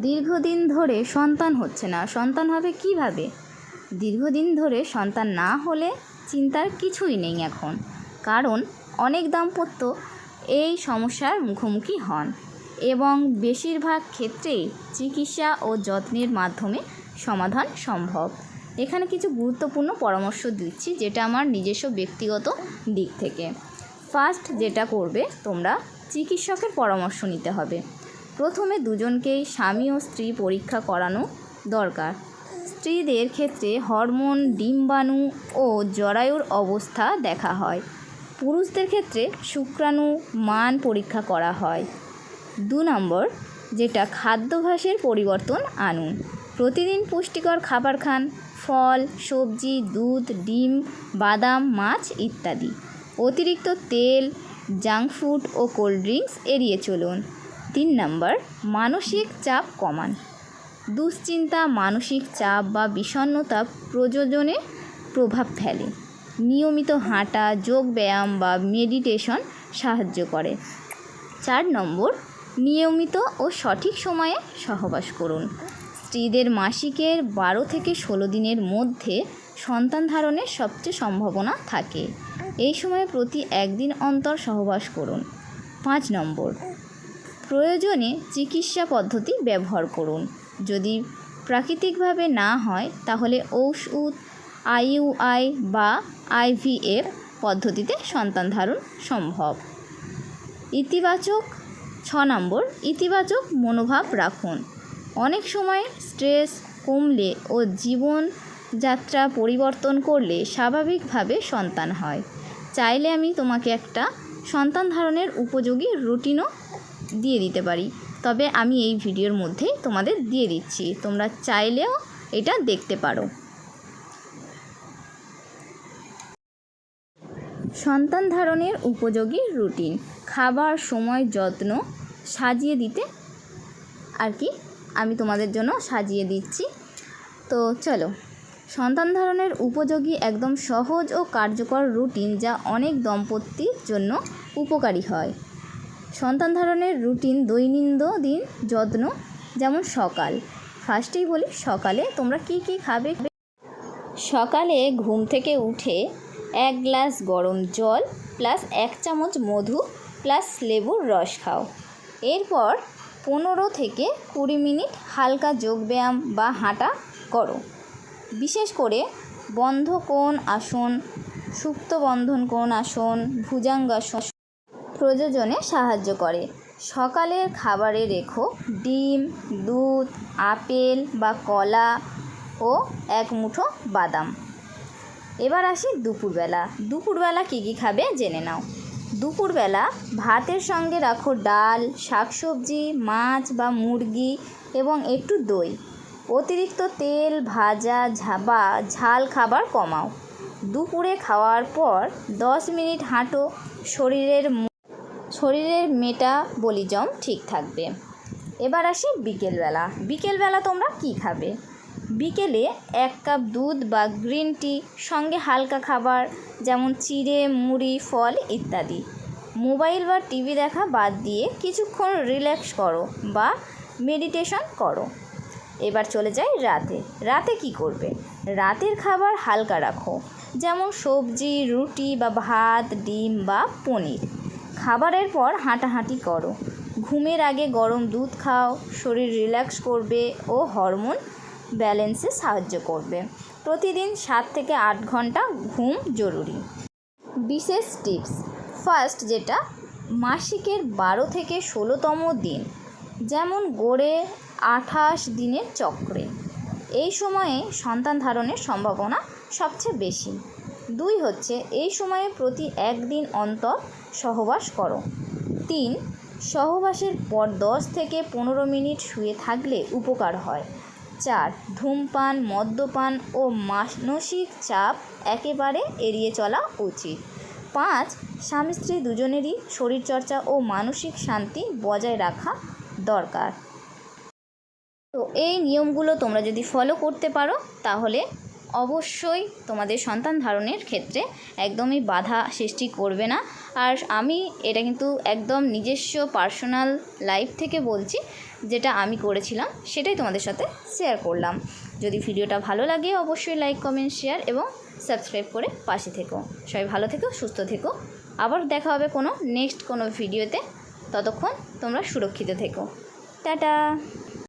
দীর্ঘদিন ধরে সন্তান হচ্ছে না। সন্তান হবে কীভাবে? দীর্ঘদিন ধরে সন্তান না হলে চিন্তার কিছুই নেই এখন। কারণ অনেক দাম্পত্য এই সমস্যার মুখোমুখি হন এবং বেশিরভাগ ক্ষেত্রেই চিকিৎসা ও যত্নের মাধ্যমে সমাধান সম্ভব। এখানে কিছু গুরুত্বপূর্ণ পরামর্শ দিচ্ছি যেটা আমার নিজস্ব ব্যক্তিগত দিক থেকে। ফার্স্ট যেটা করবে, তোমরা চিকিৎসকের পরামর্শ নিতে হবে। প্রথমে দুজনকেই স্বামী ও স্ত্রী পরীক্ষা করানো দরকার। স্ত্রীদের ক্ষেত্রে হরমোন, ডিম্বাণু ও জরায়ুর অবস্থা দেখা হয়। পুরুষদের ক্ষেত্রে শুক্রাণু মান পরীক্ষা করা হয়। দু নম্বর, যেটা খাদ্যাভ্যাসের পরিবর্তন আনুন। প্রতিদিন পুষ্টিকর খাবার খান, ফল, সবজি, দুধ, ডিম, বাদাম, মাছ ইত্যাদি। অতিরিক্ত তেল, জাঙ্ক ফুড ও কোল্ড ড্রিঙ্কস এড়িয়ে চলুন। তিন নম্বর, মানসিক চাপ কমান। দুশ্চিন্তা, মানসিক চাপ বা বিষণ্ণতা প্রযোজনে প্রভাব ফেলে। নিয়মিত হাঁটা, যোগব্যায়াম বা মেডিটেশন সাহায্য করে। চার নম্বর, নিয়মিত ও সঠিক সময়ে সহবাস করুন। স্ত্রীদের মাসিকের বারো থেকে ষোলো দিনের মধ্যে সন্তান ধারণের সবচেয়ে সম্ভাবনা থাকে। এই সময়ে প্রতি একদিন অন্তর সহবাস করুন। পাঁচ নম্বর প্রয়োজনে চিকিৎসা পদ্ধতি ব্যবহার করুন। যদি প্রাকৃতিকভাবে না হয়, তাহলে ঔষধ আইইউআই বা আইভিএফ পদ্ধতিতে সন্তান ধারণ সম্ভব। ইতিবাচক ছ নম্বর, ইতিবাচক মনোভাব রাখুন। অনেক সময় স্ট্রেস কমলে ও জীবন যাত্রা পরিবর্তন করলে স্বাভাবিকভাবে সন্তান হয়। চাইলে আমি তোমাকে একটা সন্তান ধারণের উপযোগী রুটিনও দিয়ে দিতে পারি। তবে আমি এই ভিডিওর মধ্যেই তোমাদের দিয়ে দিচ্ছি। তোমরা চাইলেও এটা দেখতে পারো। সন্তান ধারণের উপযোগী রুটিন। খাবার, সময়, যত্ন সাজিয়ে দিতে আর কি আমি তোমাদের জন্য সাজিয়ে দিচ্ছি। তো চলো, সন্তান ধারণের উপযোগী একদম সহজ ও কার্যকর রুটিন যা অনেক দম্পতির জন্য উপকারী হয়। সন্তান ধারণের রুটিন, দৈনন্দিন যত্ন, যেমন সকাল। ফার্স্টেই বলি, সকালে তোমরা কি কি খাবে? সকালে ঘুম থেকে উঠে এক গ্লাস গরম জল, প্লাস এক চামচ মধু, প্লাস লেবুর রস খাও। এরপর পনেরো থেকে কুড়ি মিনিট হালকা যোগব্যায়াম বা হাঁটা করো। বিশেষ করে বন্ধ কোণ আসন, সুপ্ত বন্ধন কোণ আসন, ভুজাঙ্গাসন প্রযোজনে সাহায্য করে। সকালের খাবারে রেখো ডিম, দুধ, আপেল বা কলা ও এক মুঠো বাদাম। এবার আসি দুপুরবেলা। দুপুরবেলা কী কী খাবে জেনে নাও। দুপুরবেলা ভাতের সঙ্গে রাখো ডাল, শাকসবজি, মাছ বা মুরগি এবং একটু দই। অতিরিক্ত তেল, ভাজা, ঝাবা, ঝাল খাবার কমাও। দুপুরে খাওয়ার পর দশ মিনিট হাঁটো, শরীরের শরীরের মেটাবলিজম ঠিক থাকবে। এবার আসি বিকেলবেলা। বিকেলবেলা তোমরা কি খাবে? বিকেলে এক কাপ দুধ বা গ্রিন টি, সঙ্গে হালকা খাবার, যেমন চিড়ে, মুড়ি, ফল ইত্যাদি। মোবাইল বা টিভি দেখা বাদ দিয়ে কিছুক্ষণ রিল্যাক্স করো বা মেডিটেশন করো। এবার চলে যাই রাতে। রাতে কি করবে? রাতের খাবার হালকা রাখো। যেমন সবজি, রুটি বা ভাত, ডিম বা পনির। খাবারের পর হাঁটাহাঁটি করো। ঘুমের আগে গরম দুধ খাও, শরীর রিল্যাক্স করবে ও হরমোন ব্যালেন্সে সাহায্য করবে। প্রতিদিন সাত থেকে আট ঘণ্টা ঘুম জরুরি। বিশেষ টিপস ফার্স্ট যেটা, মাসিকের বারো থেকে ষোলোতম দিন, যেমন গড়ে আঠাশ দিনের চক্রে। এই সময়ে সন্তান ধারণের সম্ভাবনা সবচেয়ে বেশি। দুই হচ্ছে, এই সময়ে প্রতি একদিন অন্তর সহবাস করো। তিন, সহবাসের পর দশ থেকে পনেরো মিনিট শুয়ে থাকলে উপকার হয়। চার, ধূমপান, মদ্যপান ও মানসিক চাপ একেবারে এড়িয়ে চলা উচিত। পাঁচ, স্বামী স্ত্রী দুজনেরই শরীরচর্চা ও মানসিক শান্তি বজায় রাখা দরকার। তো এই নিয়মগুলো তোমরা যদি ফলো করতে পারো, তাহলে অবশ্যই তোমাদের সন্তান ধারণের ক্ষেত্রে একদমই বাধা সৃষ্টি করবে না। আর আমি এটা কিন্তু একদম নিজস্ব পার্সোনাল লাইফ থেকে বলছি, যেটা আমি করেছিলাম, সেটাই তোমাদের সাথে শেয়ার করলাম। যদি ভিডিওটা ভালো লাগে, অবশ্যই লাইক কমেন্ট শেয়ার এবং সাবস্ক্রাইব করে পাশে থেকো। সবাই ভালো থেকো, সুস্থ থেকো। আবার দেখা হবে কোনো নেক্সট কোনো ভিডিওতে ততক্ষণ তোমরা সুরক্ষিত থেকো। টাটা!